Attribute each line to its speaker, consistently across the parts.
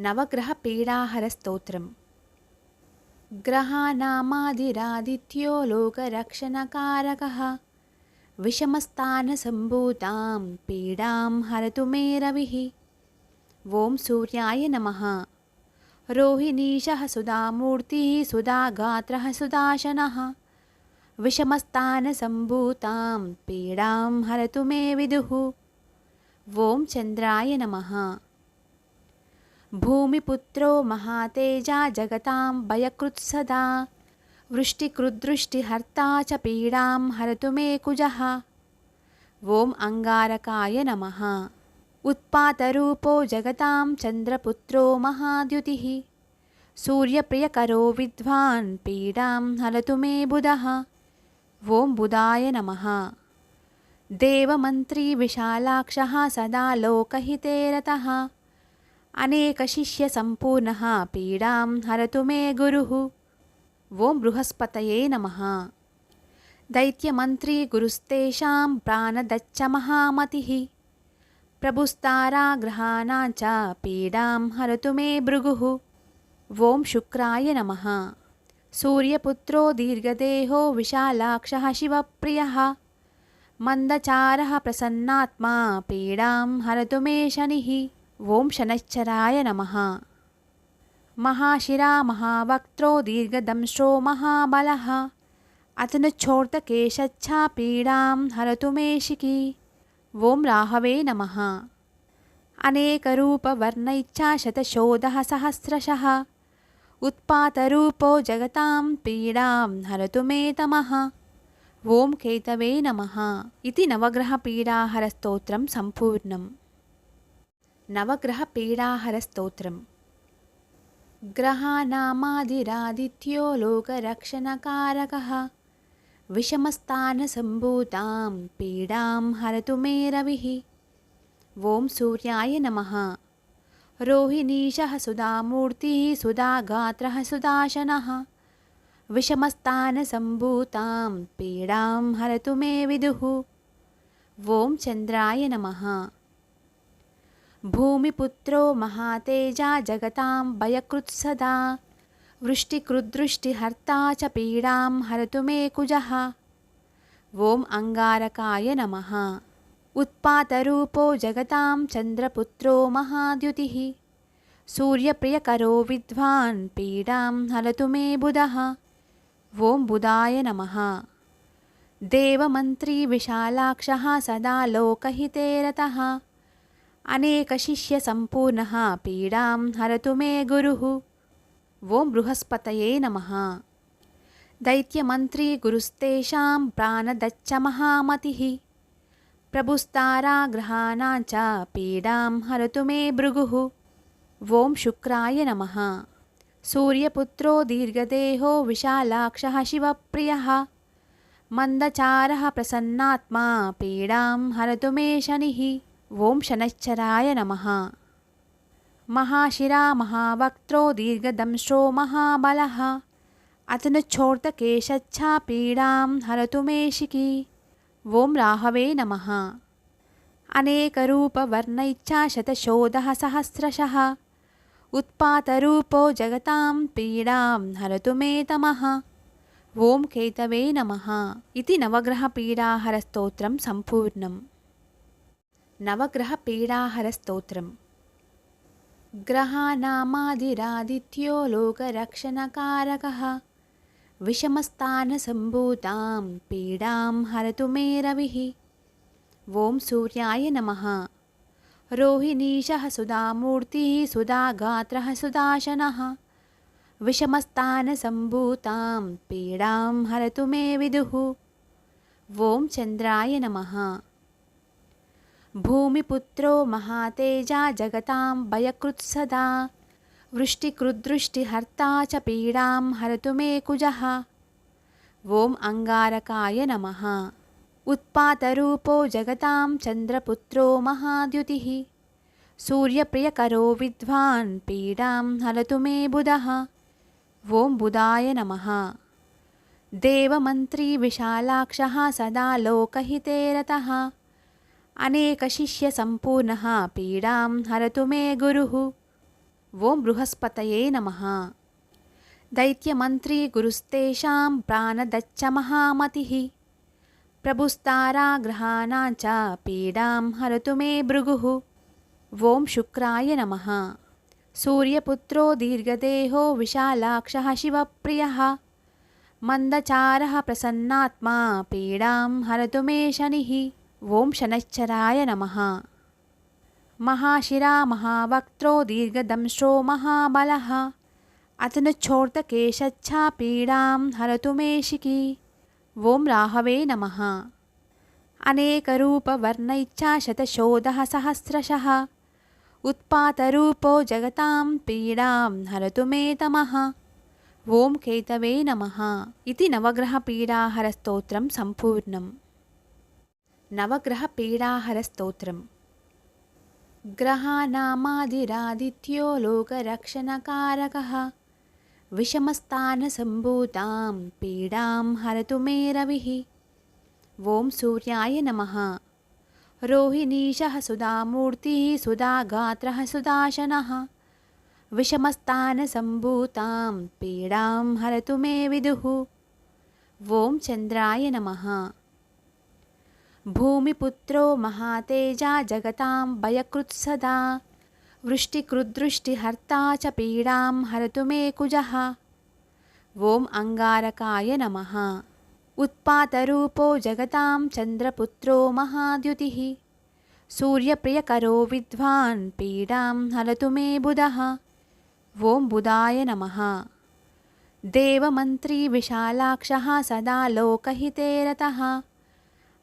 Speaker 1: నవగ్రహ పీడాహర స్తోత్రం. గ్రహానామాదిరాదిత్యో లోకరక్షణకారకः. విషమస్థానసంభూతాం పీడాం హరతు మే రవిः. ఓం సూర్యాయ నమ. రోహిణీశ సుధామూర్తి సుధాగాత్ర సుదాశన విషమస్థానసంభూతాం పీడాం హరతు మే విదుః. ఓం చంద్రాయ నమ. भूमिपुत्रो महातेजा जगतां भयकृत्सदा वृष्टिकृद्दृष्टिहर्ता च पीडां हरतु मे कुजः। ॐ अङ्गारकाय नमः। उत्पातरूपो जगतां चन्द्रपुत्रो महाद्युतिः। सूर्यप्रियकरो विद्वान् पीडां हरतु मे बुधः। ॐ बुधाय नमः। देवमन्त्री विशालाक्षः सदा लोकहिते रतः। అనేకశిష్యసంపూర్ణः పీడాం హరతు మే గురుः. ఓం బృహస్పతయే నమః. దైత్యమంత్రీ గురుస్తేషాం ప్రాణదచ్చ మహామతిः. ప్రభుస్తారాగ్రహాణాం పీడాం హరతు మే భృగుः. ఓం శుక్రాయ నమః. సూర్యపుత్రో దీర్ఘదేహో విశాలాక్షः శివప్రియः. మందచారः ప్రసన్నాత్మా పీడాం హరతు మే శనిः. ఓం శనశ్చరాయ నమ. మహాశిరా మహావక్త్రో దీర్ఘదంశ్రో మహాబలः. అతనుచ్చోర్తకేశచ్చా పీడాం హరతు మేషికి. ఓం రాహవే నమ. అనేకరూపవర్ణైచ్చా శతశోధः సహస్రశः. ఉత్పాతరూపో జగతాం పీడాం హరతు మే తమః. ఓం కేతవే నమ. ఇది నవగ్రహపీడాహరస్తోత్రం సంపూర్ణం. నవగ్రహ పీడాహర స్తోత్రం. గ్రహానామాదిరాదిత్యో లోకరక్షణకారకः. విషమస్థానసంభూతాం పీడాం హరతు మే రవిः. ఓం సూర్యాయ నమ. రోహిణీశ సుధామూర్తి సుధాగాత్ర సుదాశన విషమస్థానసంభూతాం పీడాం హరతు మే విదుః. ఓం చంద్రాయ నమ. भूमिपुत्रो महातेजा जगतां वयकृत्सदा वृष्टिकृद्दृष्टिहर्ता च पीडां हरतु मे कुजः। ॐ अङ्गारकाय नमः। उत्पातरूपो जगतां चन्द्रपुत्रो महाद्युतिः। सूर्यप्रियकरो विद्वान् पीडां हरतु मे बुधः। ॐ बुधाय नमः। देवमन्त्री विशालाक्षः सदा लोकहिते रतः। అనేకశిష్యసంపూర్ణः పీడాం హరతు మే గురుः. ఓం బృహస్పతయే నమ. దైత్యమంత్రీ గురుస్తేషాం ప్రాణదచ్చ మహామతిः. ప్రభుస్తారాగ్రహాణాం పీడాం హరతు మే భృగుः. ఓం శుక్రాయ నమ. సూర్యపుత్రో దీర్ఘదేహో విశాలాక్ష శివప్రియ. మందచార ప్రసన్నాత్మా పీడాం హరతు మే శని. ఓం శనశ్చరాయ నమ. మహాశిరా మహావక్త్రో దీర్ఘదంశ్రో మహాబలः. అతనుచ్చోర్తకేశచ్చా పీడాం హరతు మే ఓం రాహవే నమ. అనేకరూపవర్ణైచ్చా శతశోధः సహస్రశ. ఉత్పాతరూపో జగతాం పీడాం హరతు మే తమః. ఓం కేతవే నమ. ఇది నవగ్రహపీడాహరస్తోత్రం సంపూర్ణం. నవగ్రహ పీడాహర స్తోత్రం. గ్రహానామాదిరాదిత్యో లోకరక్షణకారకः. విషమస్థానసంభూతాం పీడాం హరతు మే రవిः. ఓం సూర్యాయ నమః. రోహిణీశः సుధామూర్తిः సుధాగాత్రः సుదాశనः విషమస్థానసంభూతాం పీడాం హరతు మే విదుః. ఓం చంద్రాయ నమ. భూమిపుత్రో మహాతేజా జగతాం భయకృత్సదా వృష్టికృదృష్టిహర్తా చ పీడాం హరతు మే కుజः. ఓం అంగారకాయ నమ. ఉత్పాతరూపో జగతాం చంద్రపుత్రో మహాద్యుతి. సూర్యప్రియకరో విద్వాన్ పీడాం హరతు మే బుధः. ఓం బుధాయ నమ. దేవమంత్రీ విశాలాక్ష సదా లోకహితే రతः. అనేకశిష్యసంపూర్ణः పీడాం హరతు మే గురుः. ఓం బృహస్పతయే నమ. దైత్యమంత్రీ గురుస్తేషాం ప్రాణదచ్చ మహామతి. ప్రభుస్తారాగ్రహాణాం పీడాం హరతు మే భృగు. ఓం శుక్రాయ నమ. సూర్యపుత్రో దీర్ఘదేహో విశాలాక్ష శివప్రియ. మందచార ప్రసన్నాత్మా పీడాం హరతు మే శని. ఓం శనశ్చరాయ నమ. మహాశిరా మహావక్త్రో దీర్ఘదంశో మహాబల. అతనుచ్చోర్తకేశచ్చా పీడాం హరతు మేషికి ఓం రాహవే నమ. అనేకరూపవర్ణైచ్చా శతశోధः సహస్రశः. ఉత్పాతరూపో జగతాం పీడాం హరతు మే తమః. ఓం కేతవే నమ. ఇది నవగ్రహపీడాహరస్తోత్రం సంపూర్ణం. నవగ్రహ పీడాహర స్తోత్రం. గ్రహానామాదిరాదిత్యో లోకరక్షణకారకः. విషమస్థానసంభూతాం పీడాం హరతు మే రవిः. ఓం సూర్యాయ నమః. రోహిణీశः సుధామూర్తిः సుధాగాత్రः సుదాశనः విషమస్థానసంభూతాం పీడాం హరతు మే విదు. ఓం చంద్రాయ నమ. भूमिपुत्रो महातेजा जगतां भयकृत्सदा वृष्टिकृद्दृष्टिहर्ता च पीडां हरतु मे कुजः। ॐ अङ्गारकाय नमः। उत्पातरूपो जगतां चन्द्रपुत्रो महाद्युतिः। सूर्यप्रियकरो विद्वान् पीडां हरतु मे बुधः। ॐ बुधाय नमः। देवमन्त्री विशालाक्षः सदा लोकहिते रतः।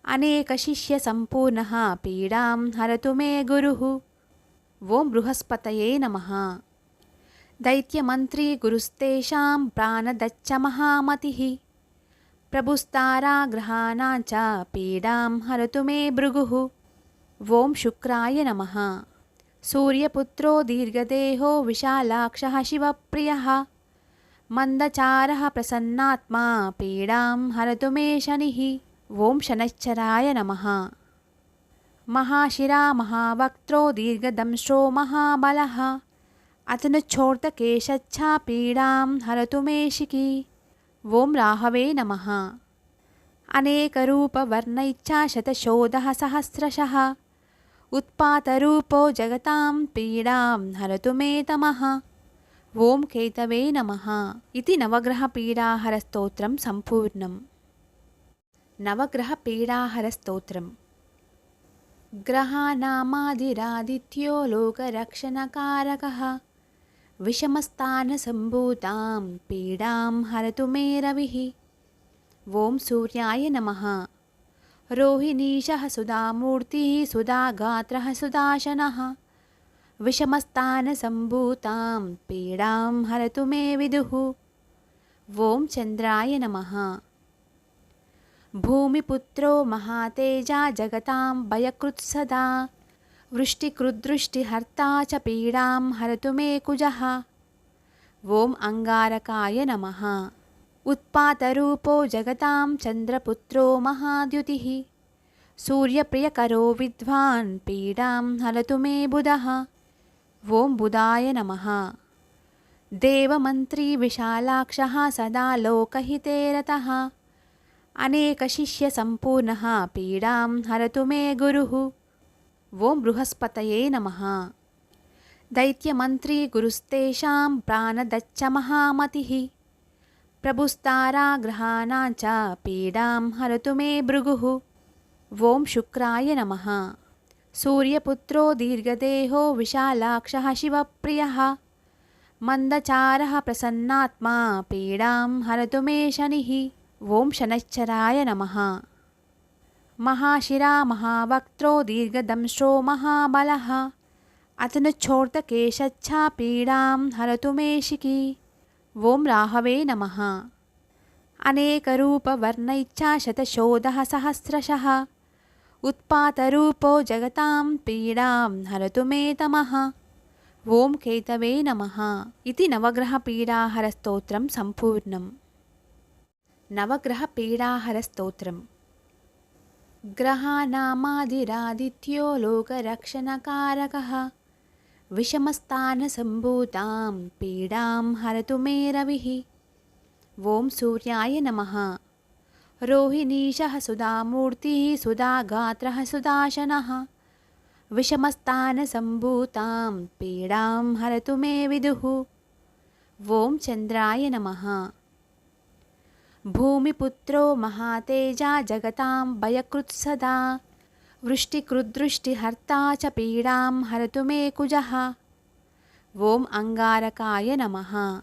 Speaker 1: అనేకశిష్యసంపూర్ణः పీడాం హరతు మే గురుः. ఓం బృహస్పతయే నమ. దైత్యమంత్రీ గురుస్తేషాం ప్రాణదచ్చ మహామతి. ప్రభుస్తారాగ్రహాణాం పీడాం హరతు మే భృగుः. ఓం శుక్రాయ నమ. సూర్యపుత్రో దీర్ఘదేహో విశాలాక్ష శివప్రియ. మందచార ప్రసన్నాత్మా పీడాం హరతు మే శని. ఓం శనశ్చరాయ నమ. మహాశిరా మహావక్త్రో దీర్ఘదంశ్రో మహాబలः. అతనుచ్చోర్తకేశచ్చా పీడాం హరతు మేషికి ఓం రాహవే నమ. అనేకరూపవర్ణైచ్చా శతశోధः సహస్రశः. ఉత్పాతరూపో జగతాం పీడాం హరతు మే తమః. ఓం కేతవే నమ. ఇది నవగ్రహపీడాహరస్తోత్రం సంపూర్ణం. నవగ్రహ పీడాహర స్తోత్రం. గ్రహానామాదిరాదిత్యో లోకరక్షణకారకः. విషమస్థానసంభూతాం పీడాం హరతు మే రవిः. ఓం సూర్యాయ నమ. రోహిణీశ సుధామూర్తి సుధాగాత్ర సుదాశన విషమస్థానసంభూతాం పీడాం హరతు మే విదుః. ఓం చంద్రాయ నమ. భూమిపుత్రో మహాతేజా జగతాం భయకృత్సదా వృష్టికృదృష్టిహర్తా చ పీడాం హరతు మే కుజః. ఓం అంగారకాయ నమ. ఉత్పాతరూపో జగతాం చంద్రపుత్రో మహాద్యుతి. సూర్యప్రియకరో విద్వాన్ పీడాం హరతు మే బుధः. ఓం బుధాయ నమ. దేవమంత్రీ విశాలాక్ష సదా లోకహితే రతः. అనేకశిష్యసంపూర్ణः పీడాం హరతు మే గురుः ఓం బృహస్పతయే నమ దైత్యమంత్రీ గురుస్తేషాం ప్రాణదచ్చ మహామతి ప్రభుస్తారాగ్రహాణాం పీడాం హరతు మే భృగుः ఓం శుక్రాయ నమ సూర్యపుత్రో దీర్ఘదేహో విశాలాక్ష శివప్రియ మందచార ప్రసన్నాత్మా పీడాం హరతు మే శని ఓం శనశ్చరాయ నమ. మహాశిరా మహావక్త్రో దీర్ఘదంశ్రో మహాబలः. అతనుచ్చోర్తకేశచ్చా పీడాం హరతు మేషికి ఓం రాహవే నమ. అనేకరూపవర్ణైచ్చా శతశోధः సహస్రశः. ఉత్పాతరూపో జగతాం పీడాం హరతు మే తమః. ఓం కేతవే నమ. ఇది నవగ్రహపీడాహరస్తోత్రం సంపూర్ణం. నవగ్రహ పీడాహర స్తోత్రం గ్రహానామాదిరాదిత్యో లోకరక్షణకారకः. విషమస్థానసంభూతాం పీడాం హరతు మే రవిः. ఓం సూర్యాయ నమ. రోహిణీశ సుధామూర్తి సుధాగాత్ర సుదాశన విషమస్థానసంభూతాం పీడాం హరతు మే విదుః. ఓం చంద్రాయ నమ. भूमिपुत्रो महातेजा जगतां भयकृत्सदा वृष्टिकृदृष्टिहर्ता च पीडां हरतु मे कुजः। ॐ अङ्गारकाय नमः।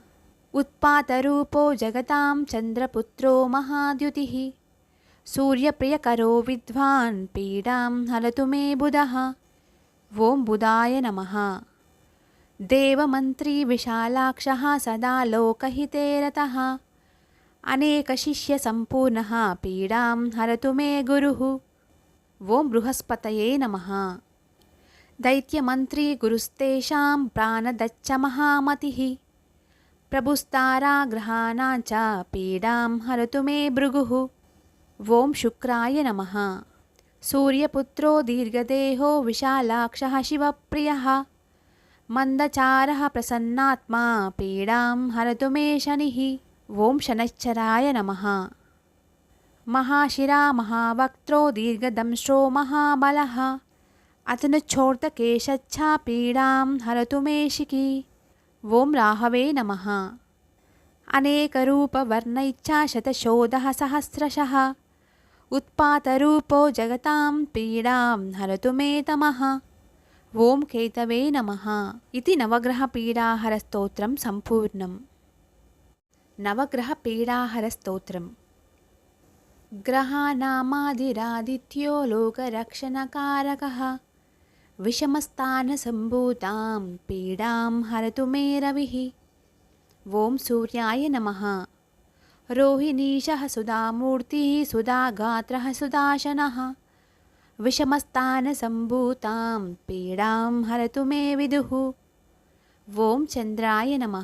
Speaker 1: उत्पातरूपो जगतां चन्द्रपुत्रो महाद्युतिः। सूर्यप्रियकरो विद्वान् पीडां हरतु मे बुधः। ॐ बुधाय नमः। देवमन्त्री विशालाक्षः सदा लोकहिते रतः అనేకశిష్యసంపూర్ణः పీడాం హరతు మే గురుః ఓం బృహస్పతయే నమ దైత్యమంత్రీ గురుస్తేషాం ప్రాణదచ్చ మహామతి ప్రభుస్తారాగ్రహాణాంచ పీడాం హరతు మే భృగు ఓం శుక్రాయ నమ సూర్యపుత్రో దీర్ఘదేహో విశాలాక్ష శివప్రియ మందచార ప్రసన్నాత్మా పీడాం హరతు మే శని ఓం శనశ్చరాయ నమ. మహాశిరా మహావక్త్రో దీర్ఘదంశో మహాబల. అతను చోర్తకేశచ్చా పీడాం హరతు మేషికి ఓం రాహవే నమ. అనేకరూపవర్ణైచ్చా శతశోధ సహస్రశ. ఉత్పాతరూపో జగతాం పీడాం హరతు మే తమః. ఓం కేతవే నమ. ఇది నవగ్రహ సంపూర్ణం. నవగ్రహ పీడాహర స్తోత్రం గ్రహానామాదిరాదిత్యో లోకరక్షణకారకः. విషమస్థానసంభూతాం పీడాం హరతు మే రవిः. ఓం సూర్యాయ నమ. రోహిణీశ సుధామూర్తి సుధాగాత్ర సుదాశన విషమస్థానసంభూతాం పీడాం హరతు మే విదుః. ఓం చంద్రాయ నమ.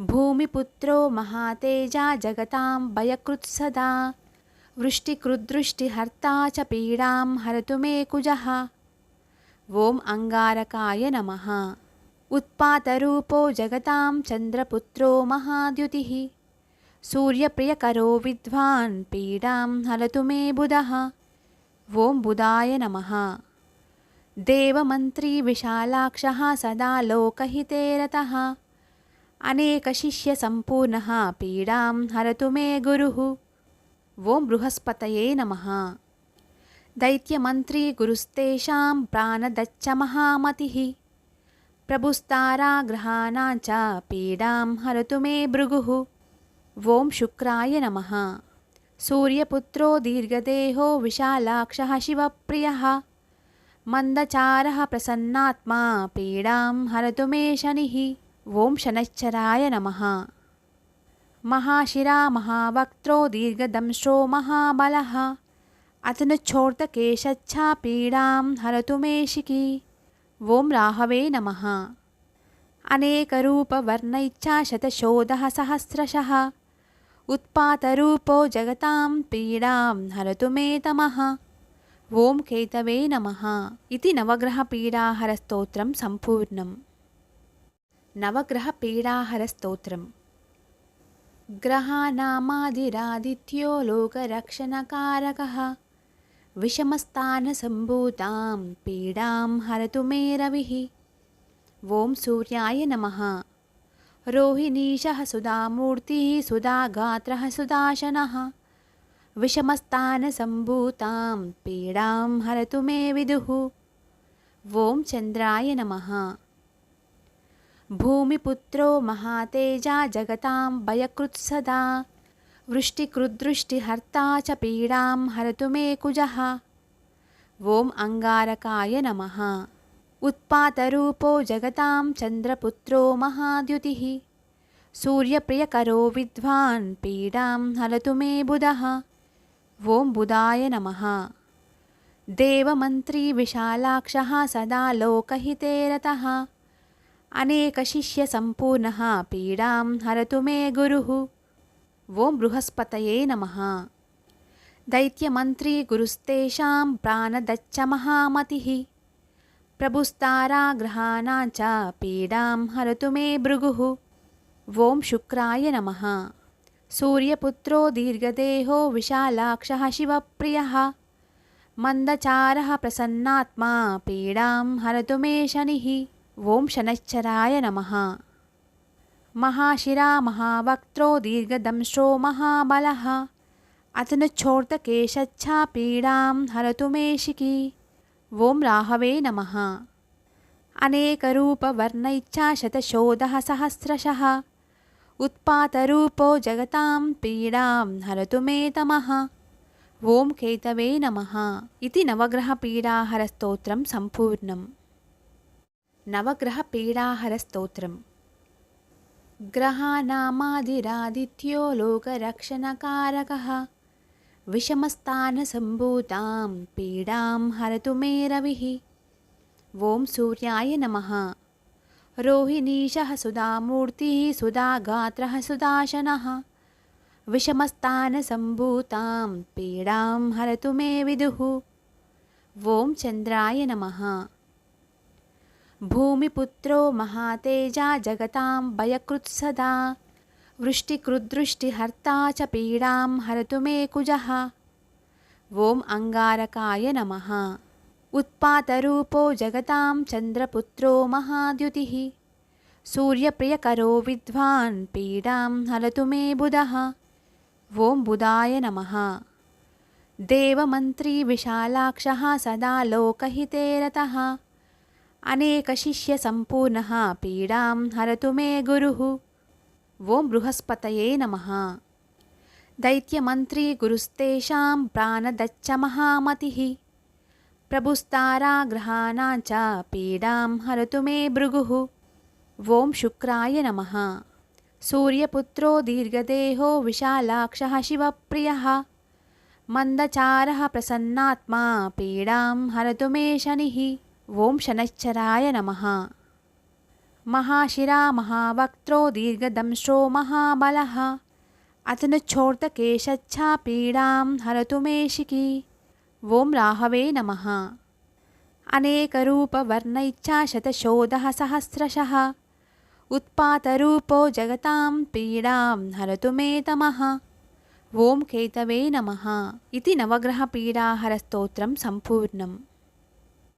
Speaker 1: భూమిపుత్రో మహాతేజా జగతాం భయకృత్సదా వృష్టికృదృష్టిహర్తా చ పీడాం హరతు మే కుజः. ఓం అంగారకాయ నమ. ఉత్పాతరూపో జగతాం చంద్రపుత్రో మహాద్యుతి. సూర్యప్రియకరో విద్వాన్ పీడాం హలతు మే బుధः. ఓం బుధాయ నమ. దేవమంత్రీ విశాలాక్ష సదా లోకహితే అనేక శిష్య సంపూర్ణ పీడాం హరతు మే గురు ఓం బృహస్పతయే నమ దైత్యమంత్రీ గురుస్తేషాం ప్రాణదచ్చ మహామతి ప్రభుస్తారాగ్రహాణాంచ పీడాం హరతు మే భృగు ఓం శుక్రాయ నమ సూర్యపుత్రో దీర్ఘదేహో విశాలాక్ష శివప్రియ మందచార ప్రసన్నాత్మా పీడాం హరతు మే శని ఓం శనశ్చరాయ నమ. మహాశిరా మహావక్త్రో దీర్ఘదంశో మహాబల. అతను చోర్తకేశచ్చా పీడాం హరతు మేషికి ఓం రాహవే నమ. అనేకరూపవర్ణైచ్చా శతశోధ సహస్రశ. ఉత్పాతరూపో జగతాం పీడాం హరతు మే తమః. ఓం కేతవే నమ. ఇది నవగ్రహ సంపూర్ణం. నవగ్రహ పీడాహర స్తోత్రం గ్రహానామాదిరాదిత్యో లోకరక్షణకారకः. విషమస్థానసంభూతాం పీడాం హరతు మే రవిः. ఓం సూర్యాయ నమ. రోహిణీశ సుధామూర్తి సుధాగాత్ర సుదాశన విషమస్థానసంభూతాం పీడాం హరతు మే విదుః. ఓం చంద్రాయ నమ. భూమిపుత్రో మహాతేజా జగతాం భయకృత్సదా వృష్టికృదృష్టిహర్తా చ పీడాం హరతు మే కుజः. ఓం అంగారకాయ నమ. ఉత్పాతరూపో జగతాం చంద్రపుత్రో మహాద్యుతి. సూర్యప్రియకరో విద్వాన్ పీడాం హరతు మే బుధः. ఓం బుధాయ నమ. దేవమంత్రీ విశాలాక్ష సదా లోకహితే రతః. అనేకశిష్యసంపూర్ణः పీడాం హరతు మే గురుః ఓం బృహస్పతయే నమ దైత్యమంత్రీ గురుస్తేషాం ప్రాణదచ్చ మహామతి ప్రభుస్తారాగ్రహాణాంచ పీడాం హరతు మే భృగుః ఓం శుక్రాయ నమ సూర్యపుత్రో దీర్ఘదేహో విశాలాక్ష శివప్రియ మందచార ప్రసన్నాత్మా పీడాం హరతు మే శని शनश्चराय नमः महाशिरा महावक्त्रो दीर्घदंश्रो महाबलः अतनुच्छोर्तकेशच्छा पीडां हरतु मे शिखी ॐ राहवे नमः अनेकरूपवर्णैच्छा शतशोधः सहस्रशः उत्पातरूपो जगतां पीडां हरतु मे तमः ఓం కేతవే నమ ఇది నవగ్రహ పీడాహర స్తోత్రం సంపూర్ణం నవగ్రహ పీడాహర స్తోత్రం. గ్రహానామాదిరాదిత్యో లోకరక్షణకారకः. విషమస్థానసంభూతాం పీడాం హరతు మే రవిः. ఓం సూర్యాయ నమ. రోహిణీశ సుధామూర్తి సుధాగాత్ర సుదాశన విషమస్థానసంభూతాం పీడాం హరతు మే విదుః. ఓం చంద్రాయ నమ. భూమిపుత్రో మహాతేజా జగతాం భయకృత్సదా వృష్టికృదృష్టిహర్తా చ పీడాం హరతు మే కుజः. ఓం అంగారకాయ నమ. ఉత్పాతరూపో జగతాం చంద్రపుత్రో మహాద్యుతి. సూర్యప్రియకరో విద్వాన్ పీడాం హరతు మే బుధः. ఓం బుధాయ నమ. దేవమంత్రీ విశాలాక్ష సదా లోకహితే రతः. అనేకశిష్యసంపూర్ణः పీడాం హరతు మే గురుः. ఓం బృహస్పతయే నమ. దైత్యమంత్రీ గురుస్తేషాం ప్రాణదచ్చ మహామతి. ప్రభుస్తారాగ్రహాణాं పీడాం హరతు మే భృగుः. ఓం శుక్రాయ నమ. సూర్యపుత్రో దీర్ఘదేహో విశాలాక్ష శివప్రియ. మందచార ప్రసన్నాత్మా పీడాం హరతు మే శని. ఓం శనశ్చరాయ నమ. మహాశిరా మహావక్త్రో దీర్ఘదంశో మహాబల. అతను చోర్తకేశచ్చా పీడాం హరతు మేషికి ఓం రాహవే నమ. అనేకరూపవర్ణైచ్చా శతశోధ సహస్రశ. ఉత్పాతరూపో జగతాం పీడాం హరతు మే తమః. ఓం కేతవే నమ. ఇది నవగ్రహ సంపూర్ణం.